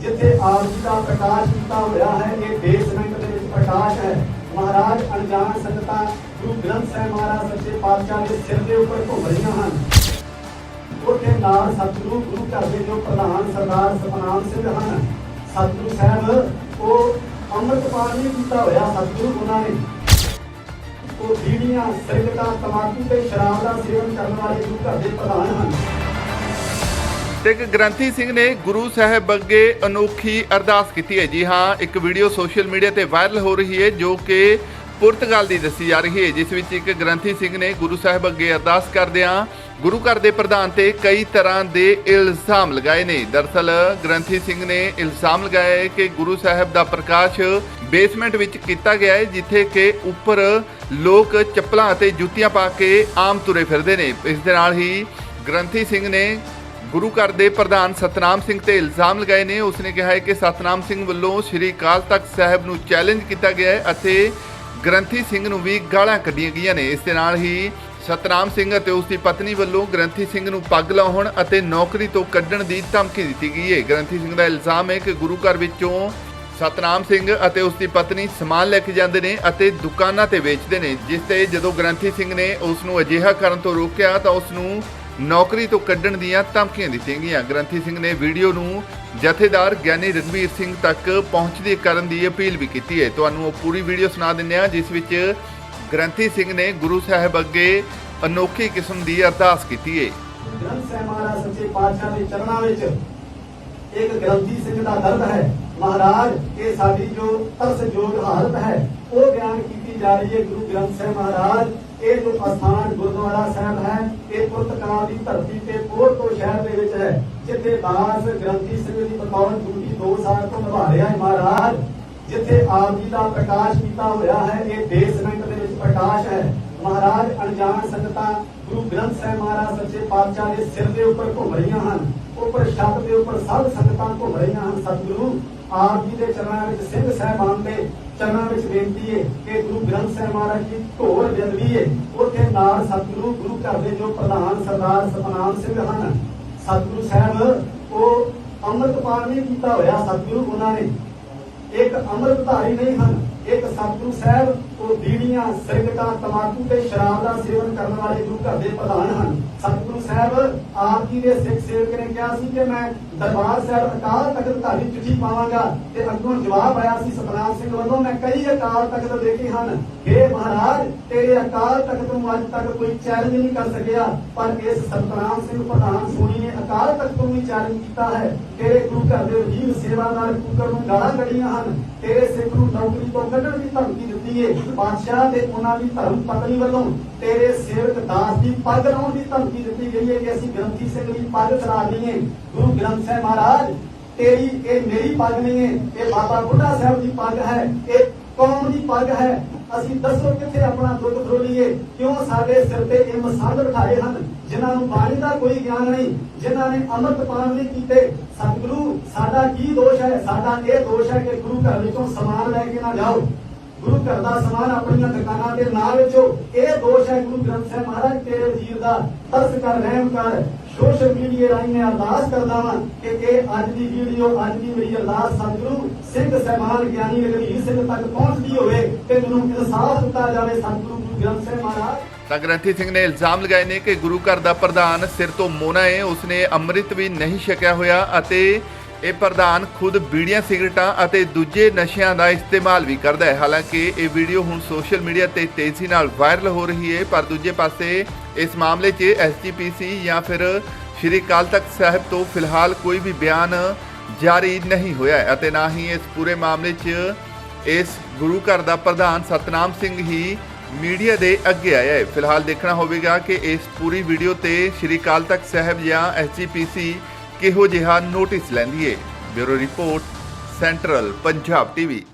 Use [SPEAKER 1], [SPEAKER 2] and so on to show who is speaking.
[SPEAKER 1] ਜਿੱਥੇ ਆਪ ਜੀ ਦਾ ਪ੍ਰਕਾਸ਼ ਕੀਤਾ ਹੋਇਆ ਹੈ, ਇਹ ਬੇਸਮੈਂਟ ਦੇ ਵਿੱਚ ਪ੍ਰਕਾਸ਼ ਹੈ। ਮਹਾਰਾਜ ਅਣਜਾਣ ਸੰਗਤਾਂ, ਗੁਰੂ ਗ੍ਰੰਥ ਸਾਹਿਬ ਮਹਾਰਾਜ, ਸੱਚੇ ਪਾਤਸ਼ਾਹ ਦੇ ਸਿਰ ਦੇ ਉੱਪਰ ਘੁੰਮ ਰਹੀਆਂ ਹਨ। ਉੱਥੇ ਨਾਲ ਸਤਿਗੁਰੂ, ਗੁਰੂ ਘਰ ਦੇ ਜੋ ਪ੍ਰਧਾਨ ਸਰਦਾਰ ਸਤਨਾਮ ਸਿੰਘ ਹਨ, ਸਤਿਗੁਰੂ ਸਾਹਿਬ, ਉਹ ਅੰਮ੍ਰਿਤਪਾਨ ਨਹੀਂ ਕੀਤਾ ਹੋਇਆ ਸਤਿਗੁਰੂ ਉਹਨਾਂ ਨੇ। ਉਹ ਬੀੜੀਆਂ ਸਿਗਰਟਾਂ ਤਮਾਕੂ ਤੇ ਸ਼ਰਾਬ ਦਾ ਸੇਵਨ ਕਰਨ ਵਾਲੇ ਗੁਰੂ ਘਰ ਦੇ ਪ੍ਰਧਾਨ ਹਨ।
[SPEAKER 2] ਤੇ ਇੱਕ ਗ੍ਰੰਥੀ ਸਿੰਘ ਨੇ ਗੁਰੂ ਸਾਹਿਬ ਅੱਗੇ ਅਨੋਖੀ ਅਰਦਾਸ ਕੀਤੀ ਹੈ। ਜੀ ਹਾਂ, ਇੱਕ ਵੀਡੀਓ ਸੋਸ਼ਲ ਮੀਡੀਆ ਤੇ ਵਾਇਰਲ ਹੋ ਰਹੀ ਹੈ, ਜੋ ਕਿ ਪੁਰਤਗਾਲ ਦੀ ਦੱਸੀ ਜਾ ਰਹੀ ਹੈ। ਜਿਸ ਵਿੱਚ ਇੱਕ ਗ੍ਰੰਥੀ ਸਿੰਘ ਨੇ ਗੁਰੂ ਸਾਹਿਬ ਅੱਗੇ ਅਰਦਾਸ ਕਰਦਿਆਂ ਗੁਰੂ ਘਰ ਦੇ ਪ੍ਰਧਾਨ ਤੇ ਕਈ ਤਰ੍ਹਾਂ ਦੇ ਇਲਜ਼ਾਮ ਲਗਾਏ ਨੇ। ਦਰਸਲ, ਗ੍ਰੰਥੀ ਸਿੰਘ ਨੇ ਇਲਜ਼ਾਮ ਲਗਾਏ ਕਿ ਗੁਰੂ ਸਾਹਿਬ ਦਾ ਪ੍ਰਕਾਸ਼ ਬੇਸਮੈਂਟ ਵਿੱਚ ਕੀਤਾ ਗਿਆ ਹੈ, ਜਿੱਥੇ ਕਿ ਉੱਪਰ ਲੋਕ ਚੱਪਲਾਂ ਅਤੇ ਜੁੱਤੀਆਂ ਪਾ ਕੇ ਆਮ ਤੁਰੇ ਫਿਰਦੇ ਨੇ। ਇਸ ਦੇ ਨਾਲ ਹੀ ਗ੍ਰੰਥੀ ਸਿੰਘ ਨੇ ਗੁਰੂ ਘਰ ਦੇ ਪ੍ਰਧਾਨ ਸਤਨਾਮ ਸਿੰਘ ਤੇ ਇਲਜ਼ਾਮ ਲਗਾਏ ਨੇ। ਉਸਨੇ ਕਿਹਾ ਹੈ ਕਿ ਸਤਨਾਮ ਸਿੰਘ ਵੱਲੋਂ ਸ੍ਰੀ ਅਕਾਲ ਤਖਤ ਸਾਹਿਬ ਨੂੰ ਚੈਲੰਜ ਕੀਤਾ ਗਿਆ ਹੈ ਅਤੇ ਗ੍ਰੰਥੀ ਸਿੰਘ ਨੂੰ ਵੀ ਗਾਲਾਂ ਕੱਢੀਆਂ ਗਈਆਂ ਨੇ। ਇਸ ਦੇ ਨਾਲ ਹੀ ਸਤਨਾਮ ਸਿੰਘ ਅਤੇ ਉਸ ਦੀ ਪਤਨੀ ਵੱਲੋਂ ਗ੍ਰੰਥੀ ਸਿੰਘ ਨੂੰ ਪੱਗ ਲਾਉਣ ਅਤੇ ਨੌਕਰੀ ਤੋਂ ਕੱਢਣ ਦੀ ਧਮਕੀ ਦਿੱਤੀ ਗਈ ਹੈ। ਗ੍ਰੰਥੀ ਸਿੰਘ ਦਾ ਇਲਜ਼ਾਮ ਹੈ ਕਿ ਗੁਰੂ ਘਰ ਵਿੱਚੋਂ ਸਤਨਾਮ ਸਿੰਘ ਅਤੇ ਉਸ ਦੀ ਪਤਨੀ ਸਮਾਨ ਲੈ ਕੇ ਜਾਂਦੇ ਨੇ ਅਤੇ ਦੁਕਾਨਾਂ ਤੇ ਵੇਚਦੇ ਨੇ। ਜਿਸ ਤੇ ਜਦੋਂ ਗ੍ਰੰਥੀ ਸਿੰਘ ਨੇ ਉਸ ਨੂੰ ਅਜਿਹਾ ਕਰਨ ਤੋਂ ਰੋਕਿਆ ਤਾਂ ਉਸ ਨੂੰ ਨੌਕਰੀ ਤੋਂ ਕੱਢਣ ਦੀਆਂ ਧਮਕੀਆਂ ਦਿੱਤੀਆਂ ਗਈਆਂ। ਗ੍ਰੰਥੀ ਸਿੰਘ ਨੇ ਵੀਡੀਓ ਨੂੰ ਜਥੇਦਾਰ ਗਿਆਨੀ ਰਣਵੀਰ ਸਿੰਘ ਤੱਕ ਪਹੁੰਚਦੀ ਕਰਨ ਦੀ ਅਪੀਲ ਵੀ ਕੀਤੀ ਹੈ। ਤੁਹਾਨੂੰ ਉਹ ਪੂਰੀ ਵੀਡੀਓ ਸੁਣਾ ਦਿੰਦੇ ਹਾਂ, ਜਿਸ ਵਿੱਚ ਗ੍ਰੰਥੀ ਸਿੰਘ ਨੇ ਗੁਰੂ ਸਾਹਿਬ ਅੱਗੇ ਅਨੋਖੀ ਕਿਸਮ ਦੀ ਅਰਦਾਸ ਕੀਤੀ ਹੈ।
[SPEAKER 1] ਗ੍ਰੰਥ ਸਾਹਿਬ ਮਹਾਰਾਜ ਸੱਚੇ ਪਾਤਸ਼ਾਹ ਦੇ ਚਰਨਾਂ ਵਿੱਚ ਇੱਕ ਗ੍ਰੰਥੀ ਸਿੰਘ ਦਾ ਦਰਦ ਹੈ। ਮਹਾਰਾਜ, ਇਹ ਸਾਡੀ ਜੋ ਤਰਸਯੋਗ ਹਾਲਤ ਹੈ, ਉਹ ਬਿਆਨ ਕੀਤੀ ਜਾ ਰਹੀ ਹੈ ਗੁਰੂ ਗ੍ਰੰਥ ਸਾਹਿਬ ਮਹਾਰਾਜ। ਇਹ ਜੋ ਅਸਥਾਨ ਗੁਰਦੁਆਰਾ ਸਾਹਿਬ ਹੈ, ਇਹ ਪੁਰਤਕਾਲ ਦੀ ਧਰਤੀ ਤੇ ਪੋਰਤੋ ਸ਼ਹਿਰ ਦੇ ਵਿੱਚ ਹੈ, ਜਿੱਥੇ ਦਾਸ ਗ੍ਰੰਥੀ ਸਿੰਘ ਦੀ ਬਤੌਰ ਡਿਊਟੀ 2 ਸਾਲ ਤੋਂ ਨਿਭਾ ਰਿਹਾ ਹੈ ਮਹਾਰਾਜ, ਜਿੱਥੇ ਆਪ ਜੀ ਦਾ ਪ੍ਰਕਾਸ਼ ਕੀਤਾ ਹੋਇਆ ਹੈ, ਇਹ ਬੇਸਮੈਂਟ ਦੇ ਵਿੱਚ ਪ੍ਰਕਾਸ਼ ਹੈ। ਮਹਾਰਾਜ, ਅਣਜਾਣ ਸੰਗਤਾਂ ਗੁਰੂ ਗ੍ਰੰਥ ਸਾਹਿਬ ਮਹਾਰਾਜ ਸੱਚੇ ਪਾਤਸ਼ਾਹ ਦੇ ਸਿਰ ਦੇ ਉੱਪਰ ਘੁੰਮ ਰਹੀਆਂ ਹਨ, ਉੱਪਰ ਛੱਤ ਦੇ ਉੱਪਰ ਸਭ ਸੰਗਤਾਂ ਘੁੰਮ ਰਹੀਆਂ ਹਨ, ਸਤਿਗੁਰੂ। ਆਪ ਜੀ ਦੇ ਚਰਨਾਂ ਵਿੱਚ ਸਿੰਘ ਸਾਹਿਬਾਨ ਦੇ ਚਰਨਾਂ ਵਿੱਚ ਬੇਨਤੀ ਹੈ ਕਿ ਗੁਰੂ ਗ੍ਰੰਥ ਸਾਹਿਬ ਮਹਾਰਾਜ ਦੀ ਢੋਲ ਬਿੰਦਵੀ ਹੈ ਉੱਥੇ ਨਾਲ ਸਤਿਗੁਰੂ, ਗੁਰੂ ਘਰ ਦੇ ਜੋ ਪ੍ਰਧਾਨ ਸਰਦਾਰ ਸਤਨਾਮ ਸਿੰਘ ਹਨ, ਸਤਿਗੁਰੂ ਸਾਹਿਬ, ਉਹ ਅੰਮ੍ਰਿਤਪਾਨ ਨਹੀਂ ਕੀਤਾ ਹੋਇਆ ਸਤਿਗੁਰੂ ਉਹਨਾਂ ਨੇ। ਇੱਕ ਅੰਮ੍ਰਿਤਧਾਰੀ ਨਹੀਂ ਹਨ, ਇੱਕ ਸਤਿਗੁਰੂ ਸਾਹਿਬ, ਉਹ ਬੀੜੀਆਂ ਸਿਗਰਟਾਂ ਤਮਾਕੂ ਤੇ ਸ਼ਰਾਬ ਦਾ ਸੇਵਨ ਕਰਨ ਵਾਲੇ ਗੁਰੂ ਘਰ ਦੇ ਪ੍ਰਧਾਨ ਹਨ। ਸਾਹਿਬ, ਆਪ ਜੀ ਦੇ ਸਿੱਖ ਸੇਵਕ ਨੇ ਕਿਹਾ ਸੀ ਕਿ ਮੈਂ ਦਰਬਾਰ ਸਾਹਿਬ ਅਕਾਲ ਤਖਤ ਧਾਰੀ ਚਿੱਠੀ ਪਾਵਾਂਗਾ ਤੇ ਅੱਗੋਂ ਜਵਾਬ ਆਇਆ ਸੀ ਸਤਨਾਮ ਸਿੰਘ ਵੱਲੋਂ, ਮੈਂ ਕਈ ਅਕਾਲ ਤਖਤ ਦੇਖੇ ਹਨ। हे ਮਹਾਰਾਜ, ਤੇਰੇ ਅਕਾਲ ਤਖਤ ਨੂੰ ਅੱਜ ਤੱਕ ਕੋਈ ਚੈਲੰਜ ਨਹੀਂ ਕਰ ਸਕਿਆ, ਪਰ ਇਸ ਸਤਨਾਮ ਸਿੰਘ ਪ੍ਰਧਾਨ ਸੋਣੀ ਨੇ ਅਕਾਲ ਤਖਤ ਨੂੰ ਵੀ ਚੈਲੰਜ ਕੀਤਾ ਹੈ। ਤੇਰੇ ਗੁਰੂ ਘਰ ਦੇ ਵਜੀਰ ਸੇਵਾਦਾਰ ਕੁਕਰ ਨੂੰ ਗਾਲਾਂ ਕੱਢੀਆਂ ਹਨ। ਤੇਰੇ ਸਿੱਖ ਨੂੰ ਨੌਕਰੀ ਤੋਂ ਕੱਢਣ ਦੀ ਧਮਕੀ ਦਿੱਤੀ ਏ। ਬਾਦਸ਼ਾਹ ਤੇ ਉਹਨਾਂ ਦੀ ਧਰਮ ਪਤਨੀ ਵੱਲੋਂ ਤੇਰੇ ਸੇਵਕ ਦਾਸ ਦੀ ਪੱਗ ਲਾਉਣ ਦੀ ਧਮਕੀ ਦਿੱਤੀ ਗਈ ਕਿ ਅਸੀਂ ਗ੍ਰੰਥੀ ਸਿੰਘ ਦੀ ਪੱਗ ਚੜਾ ਦਈਏ ਗੁਰੂ ਗ੍ਰੰਥ ਸਾਹਿਬ ਮਹਾਰਾਜ, ਤੇਰੀ ਇਹ ਮੇਰੀ ਪੱਗ ਨਹੀਂ ਹੈ, ਇਹ ਬਾਬਾ ਬੁੱਢਾ ਸਾਹਿਬ ਦੀ ਪੱਗ ਹੈ, ਇਹ ਕੌਮ ਦੀ ਪੱਗ ਹੈ। ਅਸੀਂ ਦੱਸੋ ਕਿੱਥੇ ਆਪਣਾ ਦੁੱਖ ਫਰੋਲੀਏ ਕਿਉਂ ਸਾਡੇ ਸਿਰ ਤੇ ਇਹ ਮਸਾਲ ਬਿਠਾਏ ਹਨ, ਜਿਨ੍ਹਾਂ ਨੂੰ ਬਾਣੀ ਦਾ ਕੋਈ ਗਿਆਨ ਨਹੀਂ, ਜਿਨ੍ਹਾਂ ਨੇ ਅੰਮ੍ਰਿਤ ਪਾਨ ਨਹੀਂ ਕੀਤੇ? ਸਤਿਗੁਰੂ, ਸਾਡਾ ਕੀ ਦੋਸ਼ ਹੈ? ਸਾਡਾ ਇਹ ਦੋਸ਼ ਹੈ ਕਿ ਗੁਰੂ ਘਰ ਵਿੱਚੋਂ ਸਮਾਨ ਲੈ ਕੇ ਨਾ ਜਾਓ। ਗੁਰੂ ਘਰ ਦਾ ਸਮਾਨ ਆਪਣੀਆਂ ਦੁਕਾਨਾਂ ਤੇ ਨਾ ਵੇਚੋ। ਇਹ ਦੋਸ਼ ਹੈ ਗੁਰੂ ਗ੍ਰੰਥ ਸਾਹਿਬ ਮਹਾਰਾਜ, ਤੇਰੇ ਵਜ਼ੀਰ ਦਾ ਤਰਸ ਕਰ, ਰਹਿਮ ਕਰ। ਸੋਸ਼ਲ ਮੀਡੀਆ ਰਾਹੀਂ ਮੈਂ ਅਰਦਾਸ ਕਰਦਾ ਹਾਂ ਕਿ ਇਹ ਅੱਜ ਦੀ ਵੀਡੀਓ, ਅੱਜ ਦੀ ਮੇਰੀ ਅਰਦਾਸ ਸਤਿਗੁਰੂ ਸਿੰਘ ਸਹਿਬਾਨ ਗਿਆਨੀ ਰਘਵੀਰ ਸਿੰਘ ਤੱਕ ਪਹੁੰਚਦੀ ਹੋਵੇ ਤੇ ਮੈਨੂੰ ਇਨਸਾਫ ਦਿੱਤਾ ਜਾਵੇ ਸਤਿਗੁਰੂ ਗੁਰੂ ਗ੍ਰੰਥ ਸਾਹਿਬ ਮਹਾਰਾਜ।
[SPEAKER 2] ਤਾਂ ਗ੍ਰੰਥੀ ਸਿੰਘ ਨੇ ਇਲਜ਼ਾਮ ਲਗਾਏ ਨੇ ਕਿ ਗੁਰੂ ਘਰ ਦਾ ਪ੍ਰਧਾਨ ਸਿਰ ਤੋਂ ਮੋਨਾ ਹੈ ਉਸਨੇ ਅੰਮ੍ਰਿਤ ਵੀ ਨਹੀਂ ਛਕਿਆ ਹੋਇਆ ਅਤੇ ਇਹ ਪ੍ਰਧਾਨ ਖੁਦ ਬੀੜੀਆਂ, ਸਿਗਰਟਾਂ ਅਤੇ ਦੂਜੇ ਨਸ਼ਿਆਂ ਦਾ ਇਸਤੇਮਾਲ ਵੀ ਕਰਦਾ ਹੈ। ਹਾਲਾਂਕਿ ਇਹ ਵੀਡੀਓ ਹੁਣ ਸੋਸ਼ਲ ਮੀਡੀਆ ਤੇ ਤੇਜ਼ੀ ਨਾਲ ਵਾਇਰਲ ਹੋ ਰਹੀ ਹੈ, ਪਰ ਦੂਜੇ ਪਾਸੇ ਇਸ ਮਾਮਲੇ 'ਚ ਐਸਜੀਪੀਸੀ ਜਾਂ ਫਿਰ ਸ਼੍ਰੀ ਅਕਾਲ ਤਖਤ ਸਾਹਿਬ ਤੋਂ ਫਿਲਹਾਲ ਕੋਈ ਵੀ ਬਿਆਨ ਜਾਰੀ ਨਹੀਂ ਹੋਇਆ ਹੈ ਅਤੇ ਨਾ ਹੀ ਇਸ ਪੂਰੇ ਮਾਮਲੇ 'ਚ ਇਸ ਗੁਰੂ ਘਰ ਦਾ ਪ੍ਰਧਾਨ ਸਤਨਾਮ ਸਿੰਘ ਹੀ ਮੀਡੀਆ ਦੇ ਅੱਗੇ ਆਇਆ ਹੈ। ਫਿਲਹਾਲ ਦੇਖਣਾ ਹੋਵੇਗਾ ਕਿ ਇਸ ਪੂਰੀ ਵੀਡੀਓ ਤੇ ਸ਼੍ਰੀ ਅਕਾਲ ਤਖਤ ਸਾਹਿਬ ਜਾਂ ਐਸਜੀਪੀਸੀ ਕਿਹੋ ਜਿਹਾ ਨੋਟਿਸ ਲੈਂਦੀ ਹੈ bureau report central Punjab TV.